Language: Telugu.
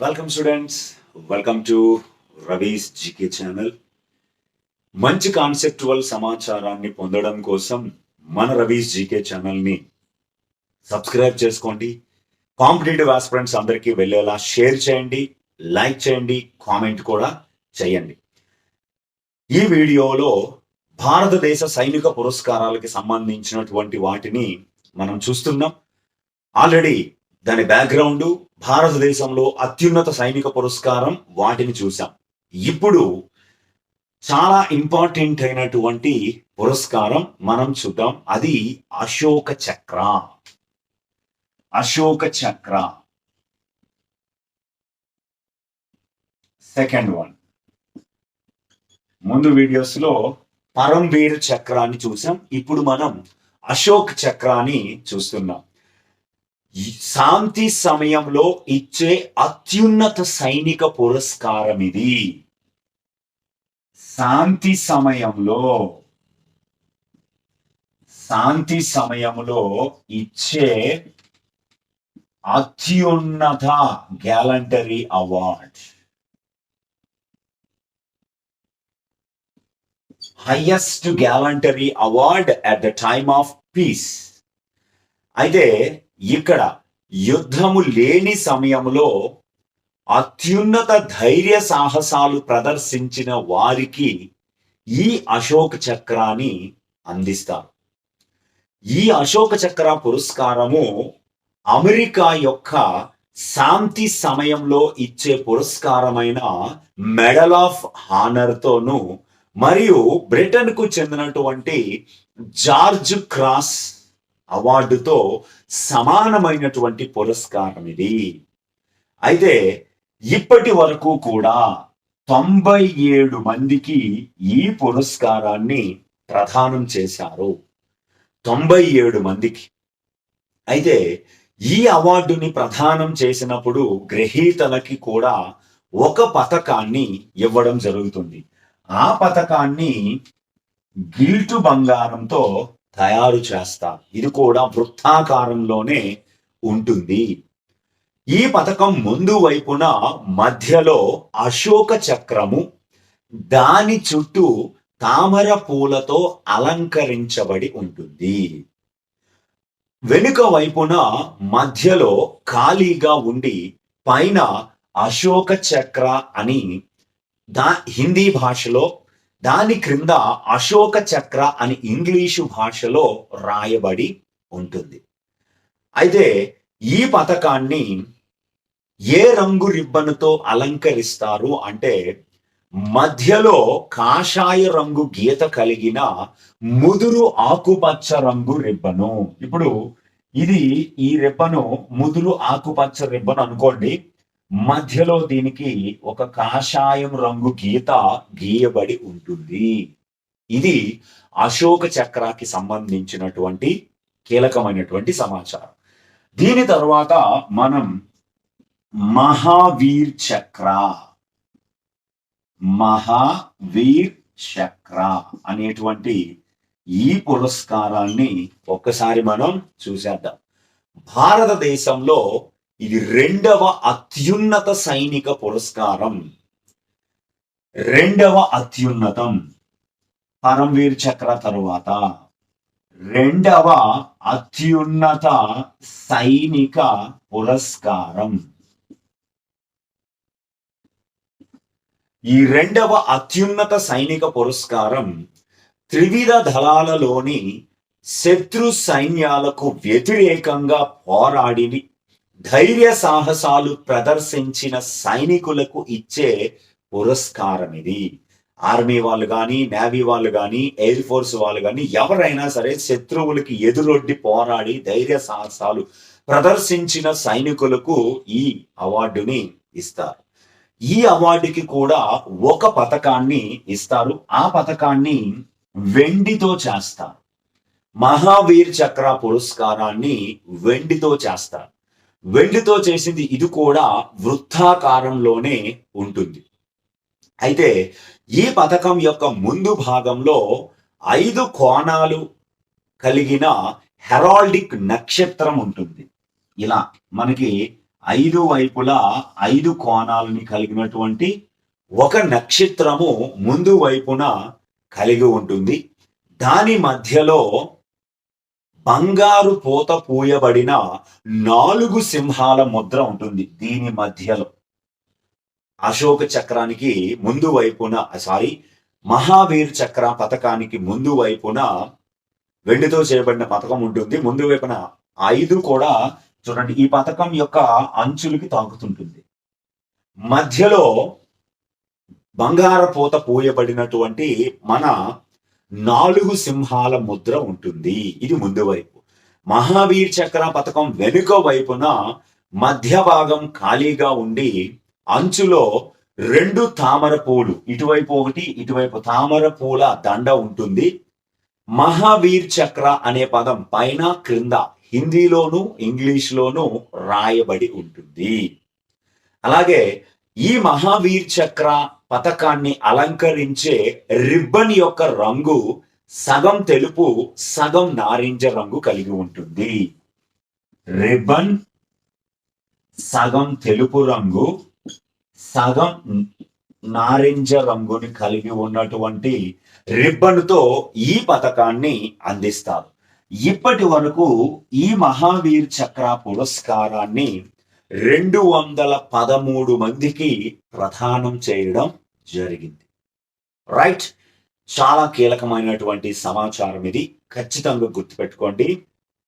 Welcome students welcome to Ravi's GK channel మంచి కాన్సెప్టువల్ సమాచారాన్ని పొందడం కోసం మన రవీస్ జీకే ఛానల్ని సబ్స్క్రైబ్ చేసుకోండి. కాంపిటేటివ్ ఆస్పిరెంట్స్ అందరికీ వెళ్ళేలా షేర్ చేయండి లైక్ చేయండి కామెంట్ కూడా చేయండి. ఈ వీడియోలో భారతదేశ సైనిక పురస్కారాలకి సంబంధించినటువంటి వాటిని మనం చూస్తున్నాం. ఆల్రెడీ దాని బ్యాక్గ్రౌండ్ భారతదేశంలో అత్యున్నత సైనిక పురస్కారం వాటిని చూసాం ఇప్పుడు చాలా ఇంపార్టెంట్ అయినటువంటి పురస్కారం మనం చూద్దాం. అది అశోక చక్ర. అశోక చక్ర. సెకండ్ వన్ ముందు వీడియోస్లో పరంవీర్ చక్రాన్ని చూసాం ఇప్పుడు మనం అశోక్ చక్రాన్ని చూస్తున్నాం. శాంతి సమయంలో ఇచ్చే అత్యున్నత సైనిక పురస్కారం ఇది. శాంతి సమయంలో శాంతి సమయంలో ఇచ్చే అత్యున్నత gallantry award. Highest gallantry award at the time of peace. అయితే ఇక్కడ యుద్ధము లేని సమయంలో అత్యున్నత ధైర్య సాహసాలు ప్రదర్శించిన వారికి ఈ అశోక చక్రాన్ని అందిస్తారు. ఈ అశోక చక్ర పురస్కారము అమెరికా యొక్క శాంతి సమయంలో ఇచ్చే పురస్కారమైన మెడల్ ఆఫ్ హానర్తోనూ మరియు బ్రిటన్కు చెందినటువంటి జార్జ్ క్రాస్ అవార్డుతో సమానమైనటువంటి పురస్కారం ఇది. అయితే ఇప్పటి వరకు కూడా తొంభై ఏడు మందికి ఈ పురస్కారాన్ని ప్రదానం చేశారు. తొంభై ఏడు మందికి. అయితే ఈ అవార్డుని ప్రదానం చేసినప్పుడు గ్రహీతలకి కూడా ఒక పథకాన్ని ఇవ్వడం జరుగుతుంది. ఆ పథకాన్ని గిల్టు బంగారంతో తయారు చేస్తారు ఇది కూడా వృత్తాకారంలోనే ఉంటుంది. ఈ పథకం ముందు వైపున మధ్యలో అశోక చక్రము దాని చుట్టూ తామర పూలతో అలంకరించబడి ఉంటుంది. వెనుక వైపున మధ్యలో ఖాళీగా ఉండి పైన అశోక చక్ర అని దా హిందీ భాషలో దాని క్రింద అశోక చక్ర అని ఇంగ్లీషు భాషలో రాయబడి ఉంటుంది. అయితే ఈ పథకాన్ని ఏ రంగు రిబ్బన్తో అలంకరిస్తారు అంటే మధ్యలో కాషాయ రంగు గీత కలిగిన ముదురు ఆకుపచ్చ రంగు రిబ్బను. ఇప్పుడు ఇది ఈ రిబ్బను ముదురు ఆకుపచ్చ రిబ్బన్ అనుకోండి. మధ్యలో దీనికి ఒక కాషాయం రంగు గీత గీయబడి ఉంటుంది. ఇది అశోక చక్రాకి సంబంధించినటువంటి కీలకమైనటువంటి సమాచారం. దీని తర్వాత మనం మహావీర్ చక్ర. మహావీర్ చక్ర అనేటువంటి ఈ పురస్కారాన్ని ఒక్కసారి మనం చూసేద్దాం. భారతదేశంలో ఇది రెండవ అత్యున్నత సైనిక పురస్కారం. రెండవ అత్యున్నతం పరమవీర్ చక్ర తరువాత. రెండవ అత్యున్నత సైనిక పురస్కారం. ఈ రెండవ అత్యున్నత సైనిక పురస్కారం త్రివిధ దళాలలోని శత్రు సైన్యాలకు వ్యతిరేకంగా పోరాడి ధైర్య సాహసాలు ప్రదర్శించిన సైనికులకు ఇచ్చే పురస్కారం ఇది ఆర్మీ వాళ్ళు కానీ నేవీ వాళ్ళు కానీ ఎయిర్ ఫోర్స్ వాళ్ళు కానీ ఎవరైనా సరే శత్రువులకి ఎదురొడ్డి పోరాడి ధైర్య సాహసాలు ప్రదర్శించిన సైనికులకు ఈ అవార్డుని ఇస్తారు. ఈ అవార్డుకి కూడా ఒక పథకాన్ని ఇస్తారు. ఆ పథకాన్ని వెండితో చేస్తారు. మహావీర్ చక్ర పురస్కారాన్ని వెండితో చేస్తారు. వెండితో చేసింది ఇది కూడా వృత్తాకారంలోనే ఉంటుంది. అయితే ఈ పథకం యొక్క ముందు భాగంలో ఐదు కోణాలు కలిగిన హెరాల్డిక్ నక్షత్రం ఉంటుంది. ఇలా మనకి ఐదు వైపులా ఐదు కోణాలని కలిగినటువంటి ఒక నక్షత్రము ముందు వైపున కలిగి ఉంటుంది. దాని మధ్యలో బంగారు పూత పూయబడిన నాలుగు సింహాల ముద్ర ఉంటుంది దీని మధ్యలో. అశోక చక్రానికి ముందు వైపున సారీ మహావీర్ చక్ర పథకానికి ముందు వైపున వెండితో చేయబడిన పథకం ఉంటుంది. ముందు వైపున ఐదు కూడా చూడండి ఈ పథకం యొక్క అంచులకి తాకుతుంటుంది. మధ్యలో బంగార పూత పూయబడినటువంటి మన నాలుగు సింహాల ముద్ర ఉంటుంది. ఇది ముందు వైపు. మహావీర్ చక్ర పథకం వెనుక వైపున మధ్య భాగం ఖాళీగా ఉండి అంచులో రెండు తామర పూలు ఇటువైపు ఒకటి ఇటువైపు తామర పూల దండ ఉంటుంది. మహావీర్ చక్ర అనే పదం పైన క్రింద హిందీలోను ఇంగ్లీష్లోను రాయబడి ఉంటుంది. అలాగే ఈ మహావీర్ చక్ర పథకాన్ని అలంకరించే రిబ్బన్ యొక్క రంగు సగం తెలుపు సగం నారింజ రంగు కలిగి ఉంటుంది. రిబ్బన్ సగం తెలుపు రంగు సగం నారింజ రంగుని కలిగి ఉన్నటువంటి రిబ్బన్తో ఈ పథకాన్ని అందిస్తారు. ఇప్పటి వరకు ఈ మహావీర్ చక్ర పురస్కారాన్ని రెండు వందల పదమూడు మందికి ప్రదానం చేయడం జరిగింది. రైట్ చాలా కీలకమైనటువంటి సమాచారం ఇది. ఖచ్చితంగా గుర్తుపెట్టుకోండి.